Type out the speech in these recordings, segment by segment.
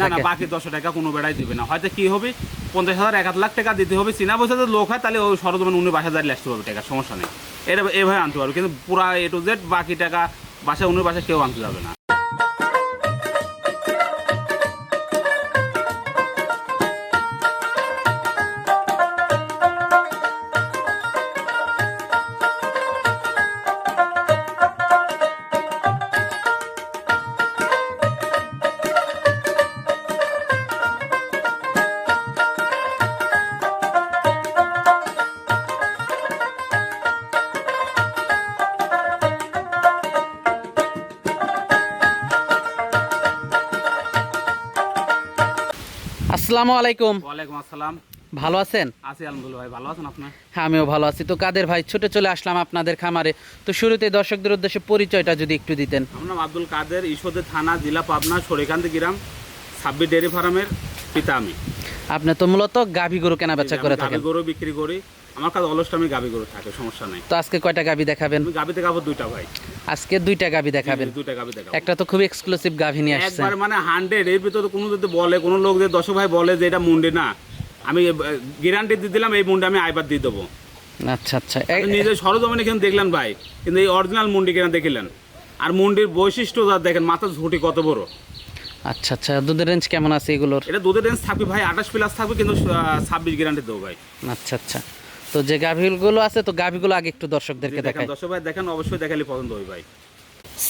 না না বাকি দশ টাকা কোনো বেড়াই দিবে না। হয়তো কি হবে? পঞ্চাশ হাজার এক লাখ টাকা দিতে হবে। চীনা যদি লোক হয় তাহলে ওই সরজমান উনি বাসা যাই আসতে পারবে টাকা সমস্যা নেই। এটা এভাবে আনতে পারবে কিন্তু পুরা এ টু জেড বাকি টাকা বাসা উনি বাসা কেউ আনতে যাবে না। আসসালামু আলাইকুম। ওয়ালাইকুম আসসালাম। ভালো আছেন? আছি আলহামদুলিল্লাহ ভাই ভালো আছেন আপনার হ্যাঁ আমিও ভালো আছি। তো কাদের ভাই ছুটে চলে আসলাম আপনাদের খামারে। তো শুরুতে দর্শকদের উদ্দেশ্যে পরিচয়টা যদি একটু দিতেন। আমার নাম আব্দুল কাদের ঈশ্বরদী থানা জেলা পাবনা সরিকান্দি গ্রাম ছাব্বিশ ডেয়ারি ফার্মের পিতা আমি। আপনি তো মূলত গাভী গরু কেনা বেচা করে থাকেন। গরু বিক্রি করি। আমার কাছে অলস আমি গাভী গরু থাকে সমস্যা নেই। তো আজকে কয়টা গাভী দেখাবেন? আমি গাবো দুইটা ভাই। আজকে দুইটা গাভী দেখাবেন। দুইটা গাভী দেখাবো। একটা তো খুব এক্সক্লুসিভ গাভী নিয়ে আসছেন। একবার মানে হান্ড্রেড এর ভিতরে কোনো যদি বলে কোনো লোক যে দর্শক ভাই বলে যে এটা মুন্ডি না আমি গ্যারান্টি দিয়ে দিলাম এই মুন্ডি আমি আইবার দিয়ে দেবো। আচ্ছা আচ্ছা। নিজে সরজমিনে কিন্তু দেখলেন ভাই কিন্তু এই অরিজিনাল মুন্ডি কেনা দেখিলেন। আর মুন্ডির বৈশিষ্ট্য যা দেখেন মাথার ঝুঁটি কত বড়। আচ্ছা আচ্ছা। দুধের রেঞ্জ কেমন আছে এগুলোর? এটা দুধের রেঞ্জ থাকবে ভাই আঠাশ প্লাস থাকবে কিন্তু ছাব্বিশ গ্যারান্টি দেবো ভাই। আচ্ছা আচ্ছা। তো যে গাভীগুলো আছে তো গাভীগুলো আগে একটু দর্শকদেরকে দেখাই। দর্শক ভাই দেখেন অবশ্যই দেখালে পছন্দ হবে ভাই।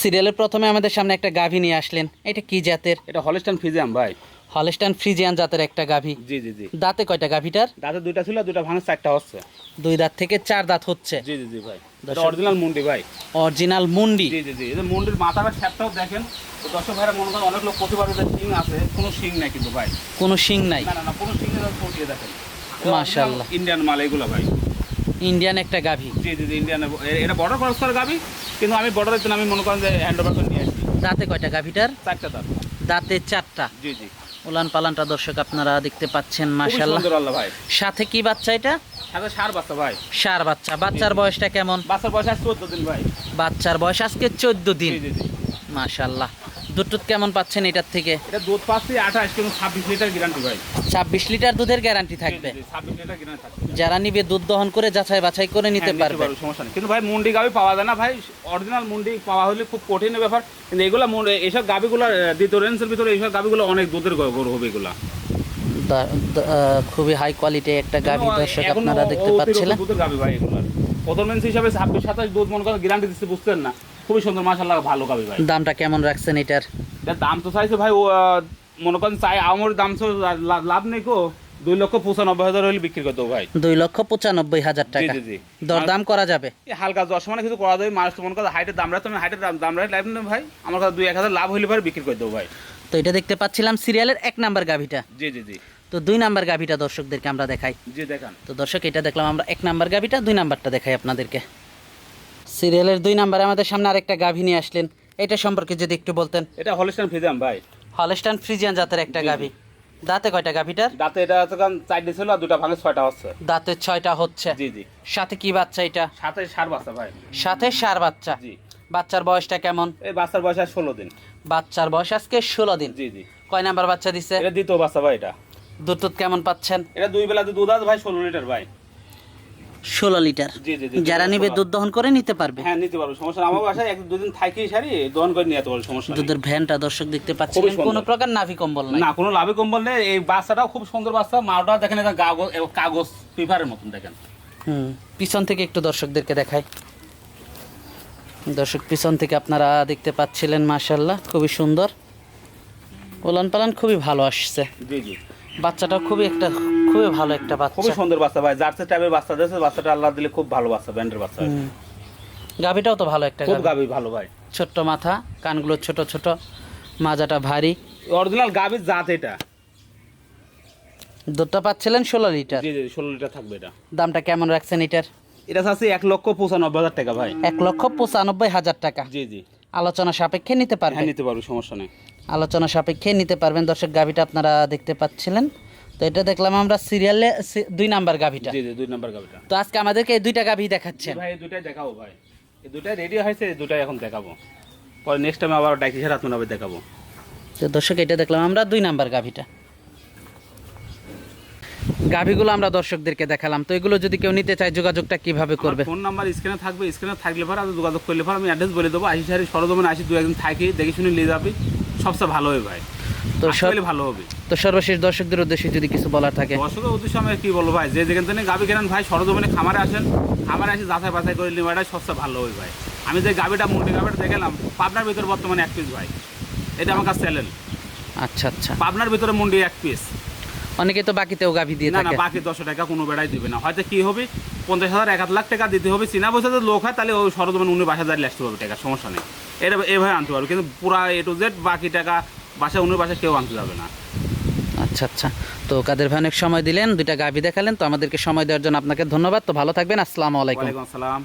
সিরিয়ালের প্রথমে আমাদের সামনে একটা গাভী নিয়ে আসলেন। এটা কি জাতের? এটা হলস্টান ফিজিয়াম ভাই। হলস্টান ফ্রিজিয়ান জাতের একটা গাভী। জি জি জি। দাঁতে কয়টা গাভীটার? দাঁতে দুইটা ছিল দুইটা ভাঙা চারটা হচ্ছে। দুই দাঁত থেকে চার দাঁত হচ্ছে। জি জি জি ভাই। এটা অরিজিনাল মুন্ডি ভাই। অরিজিনাল মুন্ডি। জি জি জি। এই যে মুন্ডির মাথাটা শ্যাপটাও দেখেন দর্শক ভাইরা মনে করেন অনেক লোক প্রতিবার যে শিং আছে কোনো শিং নাই কিন্তু ভাই। কোনো শিং নাই। না না কোনো শিং নেই দেখেন। মাশাআল্লাহ। ইন্ডিয়ান মাল এগুলো ভাই। ইন্ডিয়ান একটা গাভী। জি জি ইন্ডিয়ান এটা বর্ডার ক্রস করা গাবি কিন্তু আমি বর্ডারের জন্য আমি মনে করেন যে হ্যান্ড ওভার করে নিয়ে আসছি। দাঁতে কয়টা গাভীটার? চারটা দাম দাঁতে চারটা। জি জি। উলান পালানটা দর্শক আপনারা দেখতে পাচ্ছেন খুবই মাশাল্লাহ সুন্দর আল্লাহ ভাই। সাথে কি বাচ্চা এটা? সাথে সার বাচ্চা ভাই। সার বাচ্চা। বাচ্চার বয়সটা কেমন? বাচ্চার বয়স আছে চোদ্দ দিন ভাই। বাচ্চার বয়স আজকে চোদ্দ দিন। জি জি জি। মাশাল্লাহ দুধ টুধ কেমন পাচ্ছেন এটার থেকে? এটা দুধ পাচ্ছি আঠাশ কিন্তু ছাব্বিশ লিটার গ্যারান্টি ভাই। ছাব্বিশ লিটার দুধের গ্যারান্টি থাকবে? ছাব্বিশ লিটার গ্যারান্টি থাকবে। যারা নিবে দুধ দহন করে যাচাই বাছাই করে নিতে হ্যাঁ, পারবে। সমস্যা নেই। কিন্তু ভাই মুন্ডি গাবি পাওয়া যায় না ভাই। অরিজিনাল মুন্ডি পাওয়া হলে খুব কঠিন ব্যাপার। কিন্তু এগুলো এইসব গাবিগুলো দ্বিতীয় রেঞ্জের ভিতরে এইসব গাবিগুলো অনেক দুধের গরু হবে এগুলো। খুবই হাই কোয়ালিটি একটা গাভী দর্শক আপনারা দেখতে পাচ্ছিলেন। দুধের গাবি ভাই এগুলো। প্রথম রেঞ্জ হিসাবে ছাব্বিশ সাতাশ দুধ মনে করেন গ্যারান্টি দিচ্ছে বুঝতেন না? খুবই সুন্দর মাসাল্লাহ ভালো গাবি ভাই। দামটা কেমন রাখছেন এটার? দাম তো চাইছে ভাই মনে করেন চাই আমার দাম তো লাভ নেই কো। দুই লক্ষ পঁচানব্বই হাজার হলে বিক্রি করতে ভাই। দুই লক্ষ পঁচানব্বই হাজার টাকা। দরদাম করা যাবে? হালকা দশ মানে কিছু করা যাবে মানুষ তো মনে করেন হাইটের দাম রাখতে হাইটের দাম দাম রাখতে লাভ নেই ভাই। আমার কাছে দুই এক হাজার লাভ হইলে ভাই বিক্রি করে দেবো ভাই। তো এটা দেখতে পাচ্ছিলাম সিরিয়ালের এক নাম্বার গাভীটা। জি জি জি। তো দুই নাম্বার গাভীটা দর্শকদেরকে আমরা দেখাই। জি দেখান। তো দর্শক এটা দেখলাম আমরা এক নাম্বার গাভীটা দুই নাম্বারটা দেখাই আপনাদেরকে। সিরিয়ালের দুই নাম্বারে আমাদের সামনে আরেকটা গাভী নিয়ে আসলেন। এটা সম্পর্কে যদি একটু বলতেন। এটা হলিস্টান ফ্রিজিয়ান ভাই। হলস্টান ফ্রিজিয়ান জাতের একটা। গাভী। দাঁতে কয়টা গাভীটার? দাঁতে এটা কারণ চারটে ছিল আর দুটা ভাঙে ছয়টা হচ্ছে। দাঁতে ছয়টা হচ্ছে। জি জি। সাথে কি বাচ্চা এটা? সাথে সার বাচ্চা ভাই। সাথে সার বাচ্চা। জি। বাচ্চার বয়সটা কেমন? এই বাচ্চার বয়স আর ষোলো দিন। বাচ্চার বয়স আজকে ষোলো দিন। জি জি। কয় নাম্বার বাচ্চা দিছে? এটা দ্বিতীয় বাচ্চা ভাই এটা। দুধ টুধ কেমন পাচ্ছেন? এটা দুই বেলা দুধ আছে ভাই ষোলো লিটার ভাই। ষোলো লিটার। যারা নিবে দুধ দহন করে নিতে পারবে। হ্যাঁ নিতে পারব সমস্যা আমার বাসায় এক দুদিন থাকি সারি দহন করে সমস্যা দুধের ভ্যানটা দর্শক দেখতে কোনো প্রকার নাভি কম্বল না কোনো লাভে কম বললে এই বাচ্চাটাও খুব সুন্দর বাচ্চা মাওটা দেখেন এটা কাগজ কাগজ পেপারের মতন দেখেন। হুম পিছন থেকে একটু দর্শকদেরকে দেখাই। দর্শক পিছন থেকে আপনারা দেখতে পাচ্ছিলেন মাশাল্লাহ খুবই সুন্দর। ওলান পালান খুবই ভালো আসছে। জি জি। বাচ্চাটা খুবই একটা খুবই ভালো একটা বাচ্চা। খুবই সুন্দর বাচ্চা ভাই জার্সি টাইপের বাচ্চা দিয়েছে বাচ্চাটা আল্লাহ দিলে খুব ভালো বাচ্চা ব্যান্ডের বাচ্চা। গাভীটাও তো ভালো একটা খুব গাভী। গাবি ভালো ভাই। ছোট্ট মাথা কানগুলো ছোট ছোট মাজাটা ভারী। অরিজিনাল গাবির জাত এটা। দুধটা পাচ্ছিলেন ষোলো লিটার? জি জি ষোলো লিটার থাকবে এটা। দামটা কেমন রাখছেন এটার? এটা আছে এক লক্ষ পঁচানব্বই হাজার টাকা ভাই। এক লক্ষ পঁচানব্বই হাজার টাকা। জি জি। আলোচনা সাপেক্ষে নিতে হ্যাঁ পারবেন নিতে পারব সমস্যা নেই। আলোচনা সাপেক্ষে নিতে পারবেন। দর্শক গাভিটা আপনারা দেখতে পাচ্ছিলেন। তো এটা দেখলাম আমরা সিরিয়ালে দুই নাম্বার গাভিটা। জি জি দুই নাম্বার গাবিটা তো আজকে আমাদেরকে এই দুইটা গাভি দেখাচ্ছেন। ভাই এই দুটাই দেখাবো ভাই। এই দুটাই রেডি হয়েছে এই দুটাই এখন দেখাবো। পরে নেক্সট টাইম আবার ডাকি ছাড়া আপনার দেখাবো। তো দর্শক এটা দেখলাম আমরা দুই নাম্বার গাভিটা। গাভিগুলো আমরা দর্শকদেরকে দেখালাম। তো এগুলো যদি কেউ নিতে চায় যোগাযোগটা কীভাবে করবে? ফোন নাম্বার স্ক্রিনে থাকবে। স্ক্রিনে থাকলে পরে আপনি যোগাযোগ করলে পরে আমি অ্যাড্রেস বলে দেবো। আশি সারি সরজমিনে আসি দু একদিন থাকি দেখে শুনে নিয়ে যাবি। সবচেয়ে ভালো হবে ভাই। তো ভালো হবে। তো সর্বশেষ দর্শকদের উদ্দেশ্যে যদি কিছু বলার থাকে। দর্শকের উদ্দেশ্যে আমি কি বলব ভাই? যে যেখান থেকে গাবি কেনেন ভাই সরজমিনে খামারে আসেন। খামারে আসি যাচাই বাছাই করে নেওয়াটাই সবচেয়ে ভালো হবে ভাই। আমি যে গাবিটা মুন্ডি গাবিটা দেখালাম পাবনার ভিতরে বর্তমানে এক পিস ভাই। এটা আমার কাছে চ্যালেঞ্জ আচ্ছা আচ্ছা। পাবনার ভিতরে মুন্ডি এক পিস অনেকে তো বাকিতেও গাভি দিয়ে না না বাকি দশ টাকা কোনো বেড়াই দিবে না। হয়তো কি হবে? পঞ্চাশ হাজার এক লাখ টাকা দিতে হবে। চীনা পয়সা যদি লোক হয় তাহলে ওই সরজমিন উনি বাইশ হাজার আসতে পারবে টাকা সমস্যা নেই। এটা এভাবে আনতে পারবে কিন্তু পুরা এ টু জেড বাকি টাকা বাসায় উনি বাসা কেউ আনতে যাবে না। আচ্ছা আচ্ছা। তো কাদের ভাই অনেক সময় দিলেন দুইটা গাভি দেখালেন তো আমাদেরকে সময় দেওয়ার জন্য আপনাকে ধন্যবাদ। তো ভালো থাকবেন আসসালামু আলাইকুম। আসসালাম।